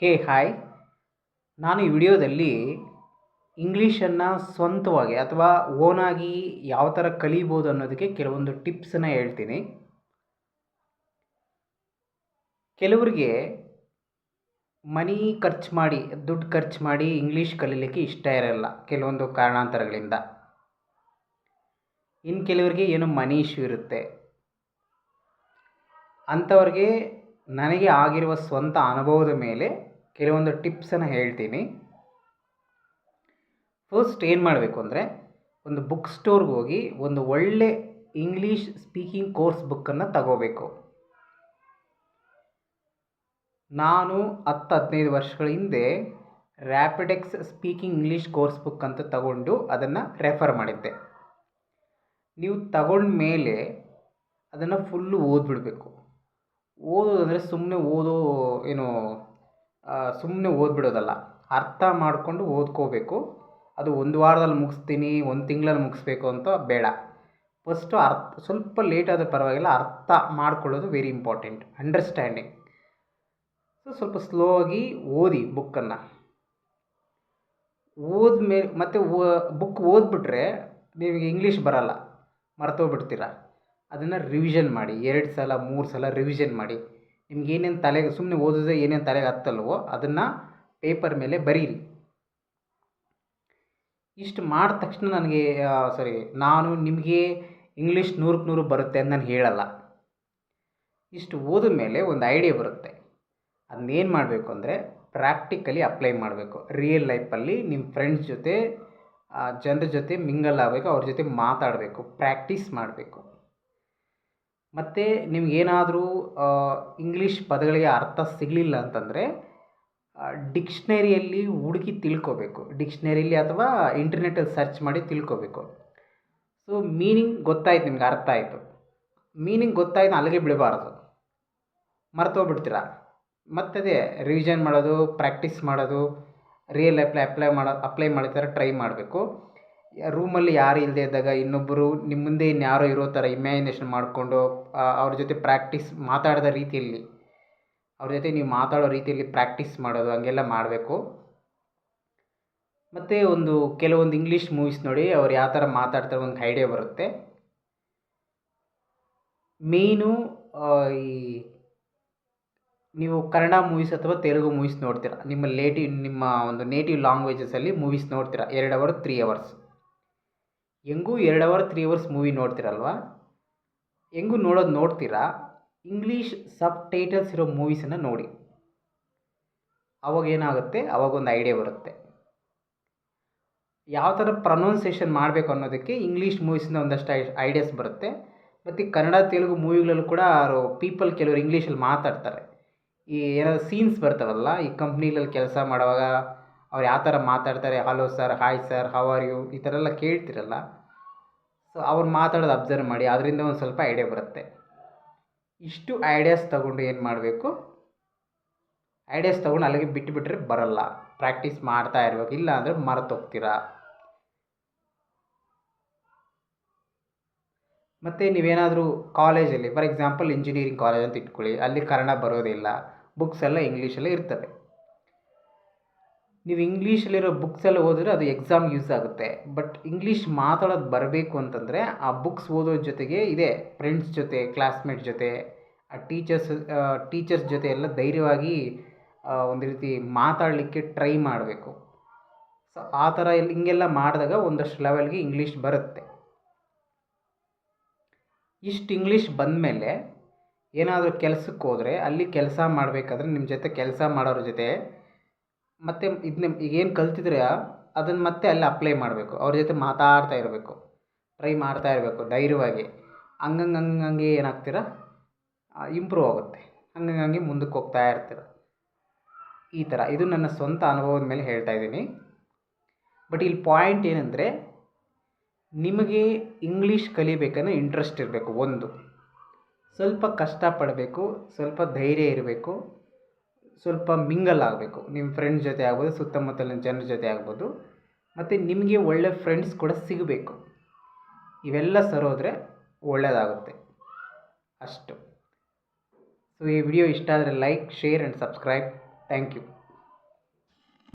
ಹೇ, hi. ನಾನು ಈ ವಿಡಿಯೋದಲ್ಲಿ ಇಂಗ್ಲೀಷನ್ನು ಸ್ವಂತವಾಗಿ ಅಥವಾ ಓನಾಗಿ ಯಾವ ಥರ ಕಲಿಬೋದು ಅನ್ನೋದಕ್ಕೆ ಕೆಲವೊಂದು ಟಿಪ್ಸನ್ನು ಹೇಳ್ತೀನಿ. ಕೆಲವರಿಗೆ ಮನಿ ಖರ್ಚು ಮಾಡಿ, ದುಡ್ಡು ಖರ್ಚು ಮಾಡಿ ಇಂಗ್ಲೀಷ್ ಕಲೀಲಿಕ್ಕೆ ಇಷ್ಟ ಇರಲ್ಲ ಕೆಲವೊಂದು ಕಾರಣಾಂತರಗಳಿಂದ. ಇನ್ನು ಕೆಲವರಿಗೆ ಏನು ಮನಿ ಇಶ್ಯೂ ಇರುತ್ತೆ. ಅಂಥವ್ರಿಗೆ ನನಗೆ ಆಗಿರುವ ಸ್ವಂತ ಅನುಭವದ ಮೇಲೆ ಕೆಲವೊಂದು ಟಿಪ್ಸನ್ನು ಹೇಳ್ತೀನಿ. ಫಸ್ಟ್ ಏನು ಮಾಡಬೇಕು ಅಂದರೆ, ಒಂದು ಬುಕ್ ಸ್ಟೋರ್ಗೆ ಹೋಗಿ ಒಂದು ಒಳ್ಳೆ ಇಂಗ್ಲೀಷ್ ಸ್ಪೀಕಿಂಗ್ ಕೋರ್ಸ್ ಬುಕ್ಕನ್ನು ತಗೋಬೇಕು. ನಾನು ಹತ್ತು, ಹದಿನೈದು ವರ್ಷಗಳ ಹಿಂದೆ Rapidex speaking English course book ಅಂತ ತಗೊಂಡು ಅದನ್ನು ರೆಫರ್ ಮಾಡಿದ್ದೆ. ನೀವು ತಗೊಂಡ ಮೇಲೆ ಅದನ್ನು ಫುಲ್ಲು ಓದ್ಬಿಡಬೇಕು. ಓದೋದಂದರೆ ಸುಮ್ಮನೆ ಓದೋ, ಏನು ಸುಮ್ಮನೆ ಓದ್ಬಿಡೋದಲ್ಲ. ಅರ್ಥ ಮಾಡಿಕೊಂಡು ಓದ್ಕೋಬೇಕು. ಅದು ಒಂದು ವಾರದಲ್ಲಿ ಮುಗಿಸ್ತೀನಿ, ಒಂದು ತಿಂಗಳಲ್ಲಿ ಮುಗಿಸ್ಬೇಕು ಅಂತ ಬೇಡ. ಫಸ್ಟು ಅರ್ಥ, ಸ್ವಲ್ಪ ಲೇಟ್ ಆದರೂ ಪರವಾಗಿಲ್ಲ, ಅರ್ಥ ಮಾಡ್ಕೊಳ್ಳೋದು ವೆರಿ ಇಂಪಾರ್ಟೆಂಟ್ ಅಂಡರ್ಸ್ಟ್ಯಾಂಡಿಂಗ್ ಸೊ ಸ್ವಲ್ಪ ಸ್ಲೋ ಆಗಿ ಓದಿ ಬುಕ್ಕನ್ನು ಓದ್ಮೇಲೆ, ಮತ್ತು ಓ ಬುಕ್ ಓದ್ಬಿಟ್ರೆ ನಿಮಗೆ ಇಂಗ್ಲೀಷ್ ಬರಲ್ಲ. ಮರ್ತೋಗ್ಬಿಡ್ತೀರ? ಅದನ್ನು ರಿವಿಷನ್ ಮಾಡಿ, ಎರಡು ಸಲ, ಮೂರು ಸಲ ರಿವಿಷನ್ ಮಾಡಿ. ನಿಮ್ಗೆ ಏನೇನು ತಲೆಗೆ ಸುಮ್ಮನೆ ಓದಿದ್ರೆ ಏನೇನು ತಲೆಗೆ ಹತ್ತಲ್ವೋ ಅದನ್ನು ಪೇಪರ್ ಮೇಲೆ ಬರೀರಿ. ಇಷ್ಟು ಮಾಡಿದ ತಕ್ಷಣ ನನಗೆ ಸಾರಿ ನಾನು ನಿಮಗೆ ಇಂಗ್ಲೀಷ್ ನೂರಕ್ಕೆ ನೂರು ಬರುತ್ತೆ ಅಂತ ನಾನು ಹೇಳಲ್ಲ. ಇಷ್ಟು ಓದಿದ ಮೇಲೆ ಒಂದು ಐಡಿಯಾ ಬರುತ್ತೆ. ಅದನ್ನೇನು ಮಾಡಬೇಕು ಅಂದರೆ ಪ್ರಾಕ್ಟಿಕಲಿ ಅಪ್ಲೈ ಮಾಡಬೇಕು. ರಿಯಲ್ ಲೈಫಲ್ಲಿ ನಿಮ್ಮ ಫ್ರೆಂಡ್ಸ್ ಜೊತೆ ಜನರ ಜೊತೆ ಮಿಂಗಲ್ ಆಗಬೇಕು, ಅವ್ರ ಜೊತೆ ಮಾತಾಡಬೇಕು ಪ್ರಾಕ್ಟೀಸ್ ಮಾಡಬೇಕು. ಮತ್ತು ನಿಮಗೇನಾದರೂ ಇಂಗ್ಲೀಷ್ ಪದಗಳಿಗೆ ಅರ್ಥ ಸಿಗಲಿಲ್ಲ ಅಂತಂದರೆ ಡಿಕ್ಷ್ನರಿಯಲ್ಲಿ ಹುಡುಕಿ ತಿಳ್ಕೋಬೇಕು. ಡಿಕ್ಷ್ನರಿಯಲ್ಲಿ ಅಥವಾ ಇಂಟರ್ನೆಟಲ್ಲಿ ಸರ್ಚ್ ಮಾಡಿ ತಿಳ್ಕೋಬೇಕು. ಸೊ ಮೀನಿಂಗ್ ಗೊತ್ತಾಯ್ತು ನಿಮ್ಗೆ ಅರ್ಥ ಆಯಿತು. ಮೀನಿಂಗ್ ಗೊತ್ತಾಯ್ತು ಅಲ್ಲಿಗೆ ಬಿಡಬಾರ್ದು. ಮರ್ತೋಗ್ಬಿಡ್ತೀರ? ಮತ್ತದೇ ರಿವಿಷನ್ ಮಾಡೋದು ಪ್ರಾಕ್ಟೀಸ್ ಮಾಡೋದು ರಿಯಲ್ ಅಪ್ಲೈ ಅಪ್ಲೈ ಮಾಡೋ ಅಪ್ಲೈ ಮಾಡೋ ಥರ ಟ್ರೈ ಮಾಡಬೇಕು. ರೂಮಲ್ಲಿ ಯಾರು ಇಲ್ಲದೆ ಇದ್ದಾಗ ಇನ್ನೊಬ್ಬರು ನಿಮ್ಮ ಮುಂದೆ ಇನ್ಯಾರೋ ಇರೋ ಥರ ಇಮ್ಯಾಜಿನೇಷನ್ ಮಾಡಿಕೊಂಡು ಅವ್ರ ಜೊತೆ ಪ್ರಾಕ್ಟೀಸ್ ಮಾತಾಡಿದ ರೀತಿಯಲ್ಲಿ, ಅವ್ರ ಜೊತೆ ನೀವು ಮಾತಾಡೋ ರೀತಿಯಲ್ಲಿ ಪ್ರಾಕ್ಟೀಸ್ ಮಾಡೋದು, ಹಂಗೆಲ್ಲ ಮಾಡಬೇಕು. ಮತ್ತು ಒಂದು ಕೆಲವೊಂದು ಇಂಗ್ಲೀಷ್ ಮೂವೀಸ್ ನೋಡಿ, ಅವ್ರು ಯಾವ ಥರ ಮಾತಾಡ್ತಾರೆ ಒಂದು ಐಡಿಯಾ ಬರುತ್ತೆ. ಮೇಯ್ನು ಈ, ನೀವು ಕನ್ನಡ ಮೂವೀಸ್ ಅಥವಾ ತೆಲುಗು ಮೂವೀಸ್ ನೋಡ್ತೀರಾ, ನಿಮ್ಮ ಲೇಟಿವ್ ನಿಮ್ಮ ಒಂದು ನೇಟಿವ್ ಲ್ಯಾಂಗ್ವೇಜಸಲ್ಲಿ ಮೂವೀಸ್ ನೋಡ್ತೀರಾ, ಎರಡು ಅವರ್ ತ್ರೀ ಅವರ್ಸ್ ಹೆಂಗೂ ಎರಡು ಅವರ್ ತ್ರೀ ಅವರ್ಸ್ ಮೂವಿ ನೋಡ್ತೀರಲ್ವಾ? ಹೆಂಗೂ ನೋಡೋದು ನೋಡ್ತೀರಾ? ಇಂಗ್ಲೀಷ್ ಸಬ್ ಟೈಟಲ್ಸ್ ಇರೋ ಮೂವೀಸನ್ನು ನೋಡಿ. ಅವಾಗ ಏನಾಗುತ್ತೆ? ಅವಾಗ ಒಂದು ಐಡಿಯಾ ಬರುತ್ತೆ. ಯಾವ ಥರ ಪ್ರೊನೌನ್ಸೇಷನ್ ಮಾಡಬೇಕು ಅನ್ನೋದಕ್ಕೆ ಇಂಗ್ಲೀಷ್ ಮೂವೀಸಿಂದ ಒಂದಷ್ಟು ಐಡಿಯಾಸ್ ಬರುತ್ತೆ. ಮತ್ತು ಕನ್ನಡ, ತೆಲುಗು ಮೂವಿಗಳಲ್ಲೂ ಕೂಡ ಅವರು ಪೀಪಲ್ ಕೆಲವರು ಇಂಗ್ಲೀಷಲ್ಲಿ ಮಾತಾಡ್ತಾರೆ. ಈ ಏನಾದ್ರು ಸೀನ್ಸ್ ಬರ್ತಾವಲ್ಲ, ಈ ಕಂಪ್ನಿಗಳಲ್ಲಿ ಕೆಲಸ ಮಾಡುವಾಗ ಅವ್ರು ಯಾವ ಥರ ಮಾತಾಡ್ತಾರೆ hello sir hi sir how are you ಈ ಥರ ಎಲ್ಲ ಕೇಳ್ತಿರಲ್ಲ. ಸೊ ಅವ್ರು ಮಾತಾಡೋದು ಅಬ್ಸರ್ವ್ ಮಾಡಿ, ಅದರಿಂದ ಒಂದು ಸ್ವಲ್ಪ ಐಡಿಯಾ ಬರುತ್ತೆ. ಇಷ್ಟು ಐಡಿಯಾಸ್ ತಗೊಂಡು ಏನು ಮಾಡಬೇಕು? ಐಡಿಯಾಸ್ ತೊಗೊಂಡು ಅಲ್ಲಿಗೆ ಬಿಟ್ಟುಬಿಟ್ರೆ ಬರಲ್ಲ. ಪ್ರಾಕ್ಟೀಸ್ ಮಾಡ್ತಾ ಇರಬೇಕು. ಇಲ್ಲ ಅಂದರೆ ಮರೆತೋಗ್ತೀರಾ? ಮತ್ತು ನೀವೇನಾದರೂ ಕಾಲೇಜಲ್ಲಿ ಫಾರ್ ಎಕ್ಸಾಂಪಲ್ ಇಂಜಿನಿಯರಿಂಗ್ ಕಾಲೇಜ್ ಅಂತ ಇಟ್ಕೊಳ್ಳಿ. ಅಲ್ಲಿ ಕನ್ನಡ ಬರೋದಿಲ್ಲ. ಬುಕ್ಸ್ ಎಲ್ಲ ಇಂಗ್ಲೀಷಲ್ಲೇ ಇರ್ತವೆ. ನೀವು ಇಂಗ್ಲೀಷಲ್ಲಿರೋ ಬುಕ್ಸ್ ಎಲ್ಲ ಓದಿದ್ರೆ ಅದು ಎಕ್ಸಾಮ್ ಯೂಸ್ ಆಗುತ್ತೆ. ಬಟ್ ಇಂಗ್ಲೀಷ್ ಮಾತಾಡೋದು ಬರಬೇಕು ಅಂತಂದರೆ ಆ ಬುಕ್ಸ್ ಓದೋ ಜೊತೆಗೆ ಇದೆ ಫ್ರೆಂಡ್ಸ್ ಜೊತೆ ಕ್ಲಾಸ್ಮೇಟ್ ಜೊತೆ, ಆ ಟೀಚರ್ಸ್ ಟೀಚರ್ಸ್ ಜೊತೆ ಎಲ್ಲ ಧೈರ್ಯವಾಗಿ ಒಂದು ರೀತಿ ಮಾತಾಡಲಿಕ್ಕೆ ಟ್ರೈ ಮಾಡಬೇಕು. ಸೊ ಆ ಥರ ಹಿಂಗೆಲ್ಲ ಮಾಡಿದಾಗ ಒಂದಷ್ಟು ಲೆವೆಲ್ಗೆ ಇಂಗ್ಲೀಷ್ ಬರುತ್ತೆ. ಇಷ್ಟು ಇಂಗ್ಲೀಷ್ ಬಂದಮೇಲೆ ಏನಾದರೂ ಕೆಲಸಕ್ಕೆ ಹೋದರೆ, ಅಲ್ಲಿ ಕೆಲಸ ಮಾಡಬೇಕಾದ್ರೆ ನಿಮ್ಮ ಜೊತೆ ಕೆಲಸ ಮಾಡೋರ ಜೊತೆ ಮತ್ತು ಇದನ್ನ ಈಗೇನು ಕಲ್ತಿದ್ರೆ ಅದನ್ನು ಮತ್ತೆ ಅಲ್ಲಿ ಅಪ್ಲೈ ಮಾಡಬೇಕು. ಅವ್ರ ಜೊತೆ ಮಾತಾಡ್ತಾ ಇರಬೇಕು. ಟ್ರೈ ಮಾಡ್ತಾ ಇರಬೇಕು ಧೈರ್ಯವಾಗಿ. ಹಂಗಂಗೆ ಹಂಗಂಗೆ ಏನಾಗ್ತೀರ ಇಂಪ್ರೂವ್ ಆಗುತ್ತೆ. ಹಂಗಂಗೆ ಹಂಗೆ ಮುಂದಕ್ಕೆ ಹೋಗ್ತಾ ಇರ್ತೀರ. ಈ ಥರ ಇದು ನನ್ನ ಸ್ವಂತ ಅನುಭವದ ಮೇಲೆ ಹೇಳ್ತಾ ಇದ್ದೀನಿ. ಬಟ್ ಇಲ್ಲಿ ಪಾಯಿಂಟ್ ಏನಂದರೆ, ನಿಮಗೆ ಇಂಗ್ಲೀಷ್ ಕಲಿಬೇಕನ್ನೋ ಇಂಟ್ರೆಸ್ಟ್ ಇರಬೇಕು, ಒಂದು. ಸ್ವಲ್ಪ ಕಷ್ಟಪಡಬೇಕು ಸ್ವಲ್ಪ ಧೈರ್ಯ ಇರಬೇಕು. ಸ್ವಲ್ಪ ಮಿಂಗಲ್ ಆಗಬೇಕು. ನಿಮ್ಮ ಫ್ರೆಂಡ್ಸ್ ಜೊತೆ ಆಗ್ಬೋದು, ಸುತ್ತಮುತ್ತಲಿನ ಜನರ ಜೊತೆ ಆಗ್ಬೋದು. ಮತ್ತು ನಿಮಗೆ ಒಳ್ಳೆ ಫ್ರೆಂಡ್ಸ್ ಕೂಡ ಸಿಗಬೇಕು. ಇವೆಲ್ಲ ಸರೋದ್ರೆ ಒಳ್ಳೆಯದಾಗುತ್ತೆ ಅಷ್ಟು. ಸೊ ಈ ವಿಡಿಯೋ ಇಷ್ಟ ಆದರೆ like share and subscribe thank you